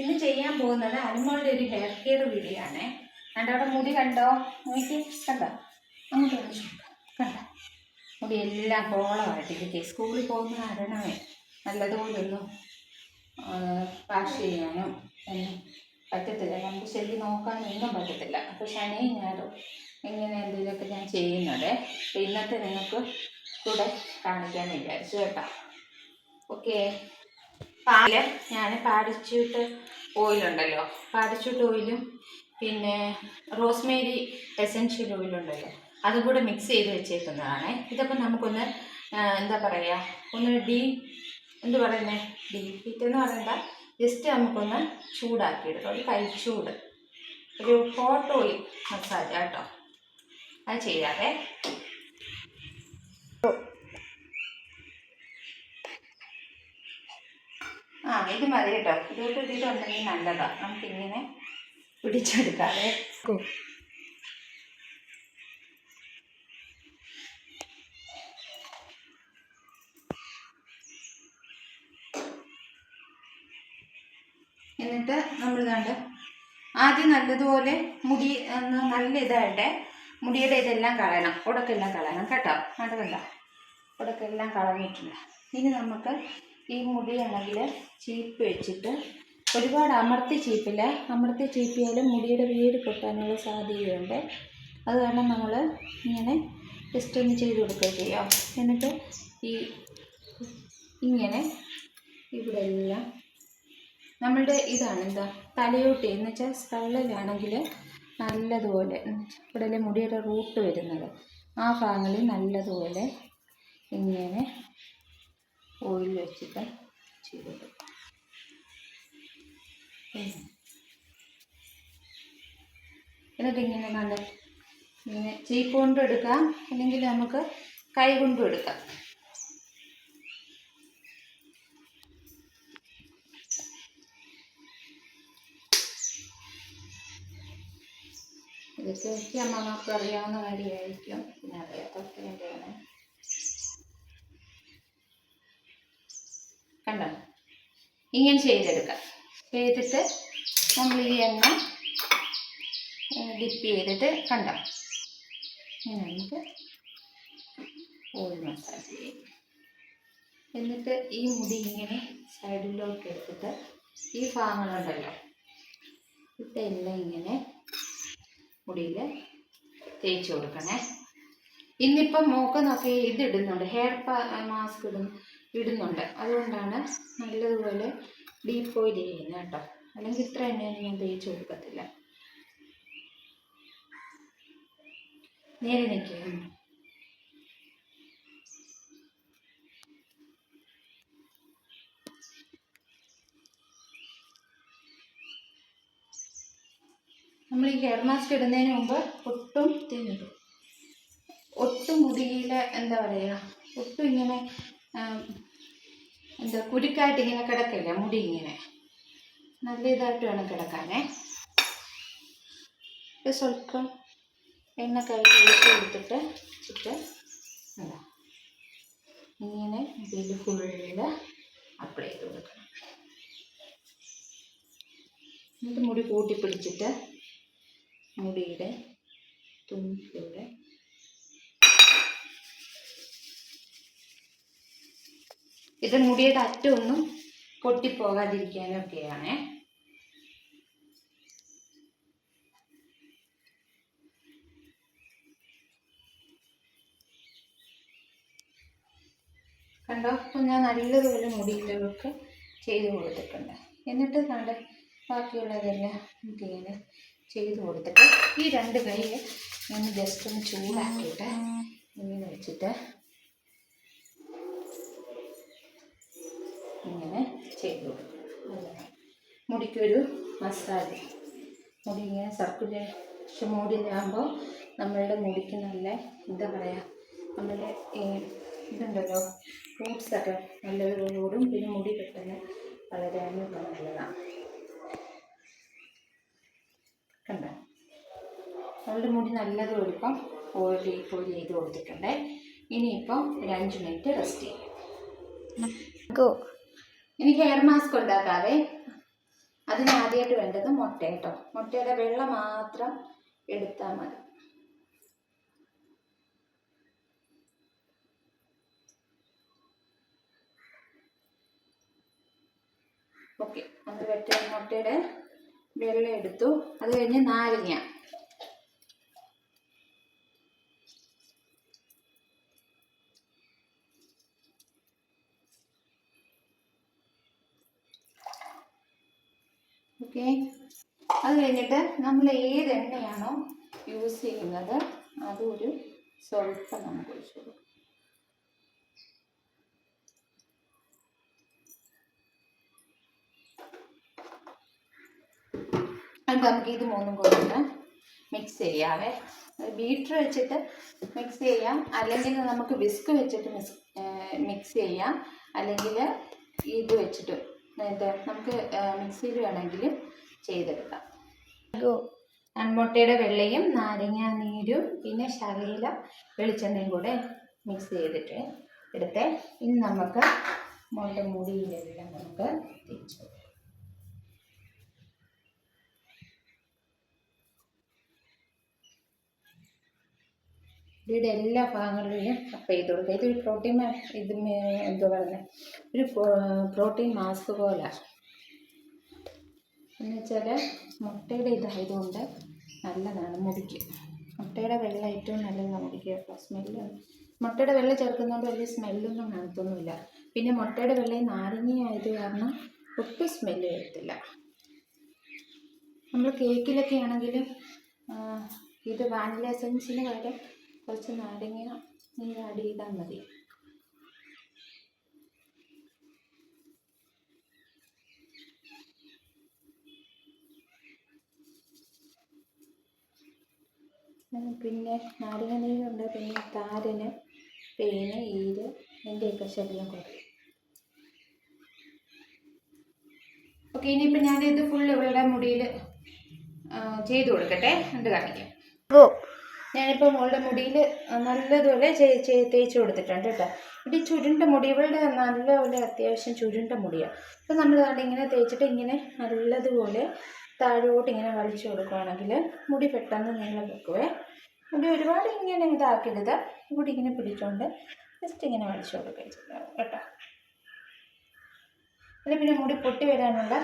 ഇന്ന് ചെയ്യാൻ പോകുന്നത് അനുമോളുടെ ഒരു ഹെയർ കെയർ വീഡിയോ ആണ്. കണ്ടോ അവിടെ മുടി കണ്ടോ? നോക്കി കണ്ടോ? അങ്ങോട്ട് കാണിച്ചു കണ്ടോ? മുടി എല്ലാം കോളമായിട്ടിരിക്കുക സ്കൂളിൽ പോകുന്ന കാരണമേ നല്ലതുപോലൊന്നും വാഷ് ചെയ്യാനും ഒന്നും പറ്റത്തില്ല. നമുക്ക് ശരി നോക്കാനൊന്നും പറ്റത്തില്ല. അപ്പോൾ ശനിയും ഞാനും ഇങ്ങനെ എന്തെങ്കിലുമൊക്കെ ഞാൻ ചെയ്യുന്നത് ഇന്നത്തെ നിങ്ങൾക്ക് കൂടെ കാണിക്കാൻ വിചാരിച്ചു കേട്ടോ. ഓക്കെ. പാൽ ഞാൻ പാരച്യൂട്ട് ഓയിലുണ്ടല്ലോ? പാരച്യൂട്ട് ഓയിലും പിന്നെ റോസ്മേരി എസൻഷ്യൽ ഓയിലുണ്ടല്ലോ. അതും കൂടെ മിക്സ് ചെയ്ത് വെച്ചേക്കുന്നതാണ്. ഇതൊക്കെ നമുക്കൊന്ന് എന്താ പറയുക ഒന്ന് ഡീ എന്ത് പറയുന്നത് ഡീപ് ഹീറ്റ് എന്ന് പറയണ്ട. ജസ്റ്റ് നമുക്കൊന്ന് ചൂടാക്കിയെടുക്കാം. ഒരു കൈച്ചൂട് ഒരു ഹോട്ട് ഓയിൽ മസാജ് കേട്ടോ അത് ചെയ്യാതെ ഇത് മതി കേട്ടോ ഇതൊക്കെ ഇതിലുണ്ടെങ്കിൽ നല്ലതാ നമുക്കിങ്ങനെ പിടിച്ചെടുക്കാതെ എന്നിട്ട് നമ്മൾ കണ്ട് ആദ്യം നല്ലതുപോലെ മുടി നല്ല ഇതായിട്ട് മുടിയുടെ ഇതെല്ലാം കളയണം. ഉടക്കെല്ലാം കളയണം കേട്ടോ. അത് കണ്ട ഉടക്കെല്ലാം കളഞ്ഞിട്ടുണ്ട് ഇനി നമുക്ക് ഈ മുടിയാണെങ്കിൽ ചീപ്പ് വെച്ചിട്ട് ഒരുപാട് അമർത്തി ചീപ്പില്ല. അമർത്തി ചീപ്പിയാലും മുടിയുടെ വേര് പൊട്ടാനുള്ള സാധ്യതയുണ്ട്. അത് കാരണം നമ്മൾ ഇങ്ങനെ ജസ്റ്റ് ഒന്ന് ചെയ്ത് കൊടുക്കുക ചെയ്യാം. എന്നിട്ട് ഈ ഇങ്ങനെ ഇവിടെ എല്ലാം നമ്മളുടെ ഇതാണ് എന്താ? തലയോട്ടി എന്ന് വെച്ചാൽ സ്കള്ളിലാണെങ്കിൽ നല്ലതുപോലെ ഇവിടെ മുടിയുടെ റൂട്ട് വരുന്നത്. ആ ഭാഗങ്ങളിൽ നല്ലതുപോലെ ഇങ്ങനെ ഓയിൽ വെച്ചിട്ട് ചെയ്ത് കൊടുക്കും ഉം. എന്നിട്ട് ഇങ്ങനെ നല്ല ഇങ്ങനെ ചീപ്പ് കൊണ്ടും എടുക്കാം. അല്ലെങ്കിൽ നമുക്ക് കൈ കൊണ്ടും എടുക്കാം. ഇതൊക്കെ അമ്മമാർക്ക് അറിയാവുന്ന കാര്യമായിരിക്കും പിന്നെ അറിയാത്തൊക്കെ വേണ്ടിയാണ് കണ്ടോ ഇങ്ങനെ ചെയ്തെടുക്കാം. ചെയ്തിട്ട് നമ്മൾ ഈ എണ്ണ ഡിപ്പ് ചെയ്തിട്ട് കണ്ടോ? ഇങ്ങനെ നമുക്ക് ഓയിൽ മസാജ് ചെയ്യും. എന്നിട്ട് ഈ മുടി ഇങ്ങനെ സൈഡിലോട്ട് എടുത്തിട്ട് ഈ ഭാഗങ്ങളുണ്ടല്ലോ ഇതെല്ലാം ഇങ്ങനെ മുടിയിൽ തേച്ച് കൊടുക്കണേ. ഇന്നിപ്പം മൂക്ക് നോക്കി ഇതിടുന്നുണ്ട് ഹെയർ മാസ്ക് ഇടും ഇടുന്നുണ്ട്. അതുകൊണ്ടാണ് നല്ലതുപോലെ ഡീപ്പ് ഓയിൽ ചെയ്യുന്നത് കേട്ടോ. അല്ലെങ്കിൽ ഇത്ര എണ്ണയൊന്നും ഞാൻ തേച്ച് കൊടുക്കത്തില്ല. നേരെ നിൽക്കുക നമ്മൾ ഈ ഹെയർ മാസ്ക് ഇടുന്നതിന് മുമ്പ് ഒട്ടും തിന്നിടും ഒട്ടും മുടിയിൽ എന്താ പറയുക ഒട്ടും ഇങ്ങനെ എന്താ കുരുക്കായിട്ട് ഇങ്ങനെ കിടക്കില്ല മുടി ഇങ്ങനെ. നല്ല ഇതായിട്ട് വേണം കിടക്കാനേ. സ്വല്പം എണ്ണ കയ്യിൽ ഒഴിച്ച് കൊടുത്തിട്ട് എന്താ ഇങ്ങനെ ഇതിൽ ഫുള്ള് അപ്ലൈ ചെയ്ത് കൊടുക്കണം. എന്നിട്ട് മുടി കൂട്ടി പിടിച്ചിട്ട് മുടിയുടെ തുമ്പിലൂടെ ഇത് മുടിയുടെ അറ്റമൊന്നും പൊട്ടിപ്പോകാതിരിക്കാനൊക്കെയാണേ കണ്ടോ? അപ്പം ഞാൻ നല്ലതുപോലെ മുടിയിലൊക്കെ ചെയ്തു കൊടുത്തിട്ടുണ്ട്. എന്നിട്ട് കണ്ട് ബാക്കിയുള്ളതെല്ലാം ഇങ്ങനെ ചെയ്ത് കൊടുത്തിട്ട് ഈ രണ്ട് കൈ ഞാൻ ജസ്റ്റ് ഒന്ന് ചൂടാക്കിയിട്ട് ഇങ്ങനെ വെച്ചിട്ട് ഇങ്ങനെ ചെയ്തു. മുടിക്കൊരു മസാജ്. മുടി ഇങ്ങനെ സർക്കുലേഷൻ മൂടിലാകുമ്പോൾ നമ്മളുടെ മുടിക്ക് നല്ല എന്താ പറയുക നമ്മളുടെ ഇതുണ്ടല്ലോ ഫ്രൂട്ട്സൊക്കെ നല്ലതുപോലെ ഓടും പിന്നെ മുടി പെട്ടെന്ന് വളരാനും നല്ലതാണ് കണ്ട? നമ്മളുടെ മുടി നല്ലതുപോലെ ഇപ്പം ഓയിൽ ഓയിൽ ചെയ്ത് കൊടുത്തിട്ടുണ്ട്. ഇനിയിപ്പം ഒരു അഞ്ച് മിനിറ്റ് റെസ്റ്റ് ചെയ്യും. ഗോ ഇനി ഹെയർ മാസ്ക് ഉണ്ടാക്കാവേ. അതിന് ആദ്യമായിട്ട് വേണ്ടത് മുട്ട കേട്ടോ. മുട്ടയുടെ വെള്ള മാത്രം എടുത്താൽ മതി. ഓക്കെ അത് വെറ്റ മുട്ടയുടെ വെള്ളം എടുത്തു. അത് കഴിഞ്ഞ് നാരങ്ങ. ഓക്കെ. അത് കഴിഞ്ഞിട്ട് നമ്മൾ ഏത് എണ്ണയാണോ യൂസ് ചെയ്യുന്നത്? അതൊരു സ്വല്പം നമുക്ക് ഒഴിച്ചു കൊടുക്കും. അത് നമുക്ക് ഇത് മൂന്നും കൊണ്ടിട്ട് മിക്സ് ചെയ്യാവേ. ബീറ്റർ വെച്ചിട്ട് മിക്സ് ചെയ്യാം. അല്ലെങ്കിൽ നമുക്ക് വിസ്ക് വെച്ചിട്ട് മിക്സ് ചെയ്യാം. അല്ലെങ്കിൽ ഇത് വെച്ചിട്ട് ഇത് നമുക്ക് മിക്സിയിൽ വേണമെങ്കിൽ ചെയ്തെടുക്കാം. അൺമുട്ടയുടെ വെള്ളയും നാരങ്ങ നീരും പിന്നെ ശകല വെളിച്ചെണ്ണയും കൂടെ മിക്സ് ചെയ്തിട്ട് എടുത്ത് ഇനി നമുക്ക് മുട്ട മുടിയിലെല്ലാം നമുക്ക് തേച്ചു ഇവിടെ എല്ലാ ഭാഗങ്ങളിലും അപ്പ് ചെയ്തു കൊടുക്കുക. ഇതൊരു പ്രോട്ടീൻ ഇത് എന്തോ പറയുന്നത് ഒരു പ്രോട്ടീൻ മാസ്ക് പോലെ. എന്ന് വെച്ചാൽ മുട്ടയുടെ ഇതായതുകൊണ്ട് നല്ലതാണ് മുടിക്ക്. മുട്ടയുടെ വെള്ള ഏറ്റവും നല്ലതാണ് മുടിക്ക്. അപ്പോൾ സ്മെല്ല് മുട്ടയുടെ വെള്ള ചേർക്കുന്നതുകൊണ്ട് വലിയ സ്മെല്ലൊന്നും കാണത്തൊന്നുമില്ല പിന്നെ മുട്ടയുടെ വെള്ളയും നാരങ്ങയായത് കാരണം ഒട്ടും സ്മെല്ല് വരത്തില്ല. നമ്മൾ കേക്കിലൊക്കെ ആണെങ്കിൽ ഇത് വാനില എസൻസിന് പകരം കുറച്ച് നാരങ്ങ നീ ആഡ് ചെയ്താൽ മതി. പിന്നെ നാരങ്ങ നീരുണ്ട് പിന്നെ താരന് പേന് ഈര് എന്റെയൊക്കെ ശല്യം കുറയും ഓക്കെ ഇനിയിപ്പോൾ ഞാനിത് ഫുൾ ഇവളുടെ മുടിയിൽ ചെയ്ത് കൊടുക്കട്ടെ. എന്നിട്ട് കാണിക്കാം? ഞാനിപ്പോൾ മോളുടെ മുടിയിൽ നല്ലതുപോലെ തേച്ച് കൊടുത്തിട്ടുണ്ട് കേട്ടോ. ഇത് ചുരുണ്ട മുടി ഇവളുടെ നല്ലപോലെ അത്യാവശ്യം ചുരുണ്ട മുടിയാണ് അപ്പോൾ നമ്മൾ ഇങ്ങനെ തേച്ചിട്ട് ഇങ്ങനെ നല്ലതുപോലെ താഴോട്ട് ഇങ്ങനെ വലിച്ചു കൊടുക്കുകയാണെങ്കിൽ മുടി പെട്ടെന്ന് നീളം വെക്കുവേ. മുടി ഒരുപാട് ഇങ്ങനെ ഇതാക്കരുത്. മുടി ഇങ്ങനെ പിടിച്ചോണ്ട് ജസ്റ്റ് ഇങ്ങനെ വലിച്ചു കൊടുക്കുക കേട്ടോ. അല്ല പിന്നെ മുടി പൊട്ടി വരാനുള്ള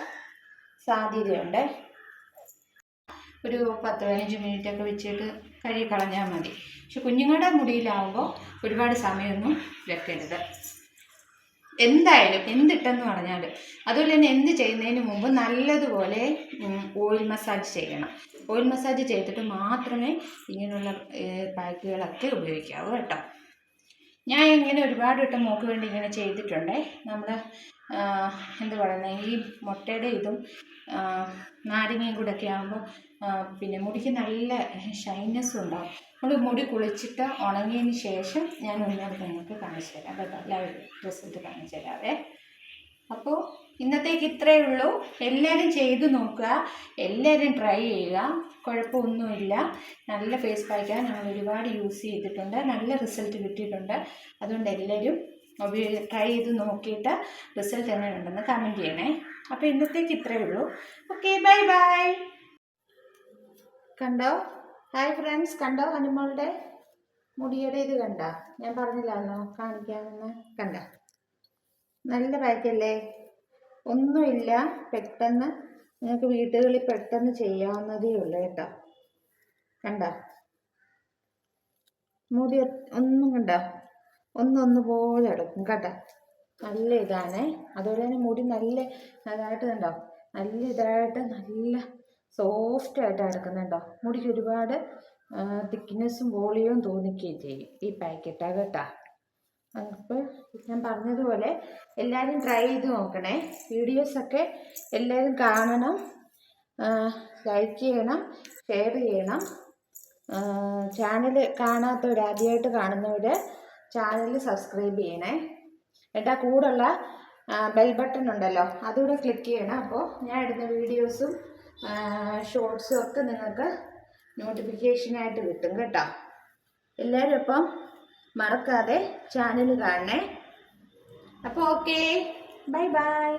സാധ്യതയുണ്ട്. ഒരു പത്ത് പതിനഞ്ച് മിനിറ്റ് ഒക്കെ വെച്ചിട്ട് കഴുകി കളഞ്ഞാൽ മതി. പക്ഷെ കുഞ്ഞുങ്ങളുടെ മുടിയിലാവുമ്പോൾ ഒരുപാട് സമയമൊന്നും വെക്കരുത്. എന്തായാലും എന്തിട്ടെന്ന് പറഞ്ഞാൽ അതുപോലെ തന്നെ എന്ത് ചെയ്യുന്നതിന് മുമ്പ് നല്ലതുപോലെ ഓയിൽ മസാജ് ചെയ്യണം. ഓയിൽ മസാജ് ചെയ്തിട്ട് മാത്രമേ ഇങ്ങനെയുള്ള പാക്കുകളൊക്കെ ഉപയോഗിക്കാവൂ കേട്ടോ. ഞാൻ ഇങ്ങനെ ഒരുപാട് വട്ടം മോക്ക് വേണ്ടി ഇങ്ങനെ ചെയ്തിട്ടുണ്ട്. നമ്മൾ എന്ത് പറയുന്നത് ഈ മുട്ടയുടെ ഇതും നാരങ്ങയും കൂടെ ഒക്കെ ആകുമ്പോൾ പിന്നെ മുടിക്ക് നല്ല ഷൈനസ് ഉണ്ടാകും നമ്മൾ മുടി കുളിച്ചിട്ട് ഉണങ്ങിയതിന് ശേഷം ഞാൻ ഒന്നുകൂടെ നിങ്ങൾക്ക് കാണിച്ചു തരാം. കേട്ടോ എല്ലാവരും റിസൾട്ട് കാണിച്ചു തരാവേ. അപ്പോൾ ഇന്നത്തേക്ക് ഇത്രയേ ഉള്ളൂ. എല്ലാവരും ചെയ്തു നോക്കുക. എല്ലാവരും ട്രൈ ചെയ്യുക. കുഴപ്പമൊന്നുമില്ല. നല്ല ഫേസ് പാക്കാണ് ഞങ്ങൾ ഒരുപാട് യൂസ് ചെയ്തിട്ടുണ്ട്. നല്ല റിസൾട്ട് കിട്ടിയിട്ടുണ്ട്. അതുകൊണ്ട് എല്ലാവരും ഉപയോഗി ട്രൈ ചെയ്ത് നോക്കിയിട്ട് റിസൾട്ട് എങ്ങനെയുണ്ടെന്ന് കമന്റ് ചെയ്യണേ. അപ്പോൾ ഇന്നത്തേക്ക് ഇത്രയേ ഉള്ളൂ. ഓക്കെ ബൈ ബൈ കണ്ടോ? ഹായ് ഫ്രണ്ട്സ് കണ്ടോ അനുമോളുടെ മുടിയുടെ ഇത് കണ്ടോ? ഞാൻ പറഞ്ഞില്ലായിരുന്നോ? കാണിക്കാമെന്ന്. കണ്ട? നല്ല പാക്കല്ലേ ഒന്നുമില്ല. പെട്ടെന്ന് നിങ്ങൾക്ക് വീടുകളിൽ പെട്ടെന്ന് ചെയ്യാവുന്നതേ ഉള്ളൂ കേട്ടോ. കണ്ട? മുടി ഒന്നും കണ്ട? ഒന്നൊന്ന് പോലെ അടക്കും കേട്ടോ. നല്ല ഇതാണ്. അതുപോലെ തന്നെ മുടി നല്ല നല്ലതായിട്ട് കണ്ടോ? നല്ല ഇതായിട്ട് നല്ല സോഫ്റ്റ് ആയിട്ട് അടക്കുന്നുണ്ടോ മുടിക്ക് ഒരുപാട് തിക്നെസ്സും വോളിയവും തോന്നിക്കുകയും ചെയ്യും ഈ പാക്കറ്റാ കേട്ടോ. അപ്പോൾ ഞാൻ പറഞ്ഞതുപോലെ എല്ലാവരും ട്രൈ ചെയ്ത് നോക്കണേ. വീഡിയോസൊക്കെ എല്ലാവരും കാണണം. ലൈക്ക് ചെയ്യണം ഷെയർ ചെയ്യണം. ചാനൽ കാണാത്തവർ ആദ്യമായിട്ട് കാണുന്നവർ ചാനൽ സബ്സ്ക്രൈബ് ചെയ്യണേ. എന്നിട്ട് കൂടുള്ള ബെൽ ബട്ടൺ ഉണ്ടല്ലോ അതുകൂടെ ക്ലിക്ക് ചെയ്യണം. അപ്പോൾ ഞാൻ ഇടുന്ന വീഡിയോസും ഷോർട്സും ഒക്കെ നിങ്ങൾക്ക് നോട്ടിഫിക്കേഷനായിട്ട് കിട്ടും കേട്ടോ. എല്ലാവരും അപ്പം മറക്കാതെ ചാനൽ കാണണേ. അപ്പോൾ ഓക്കെ ബൈ ബൈ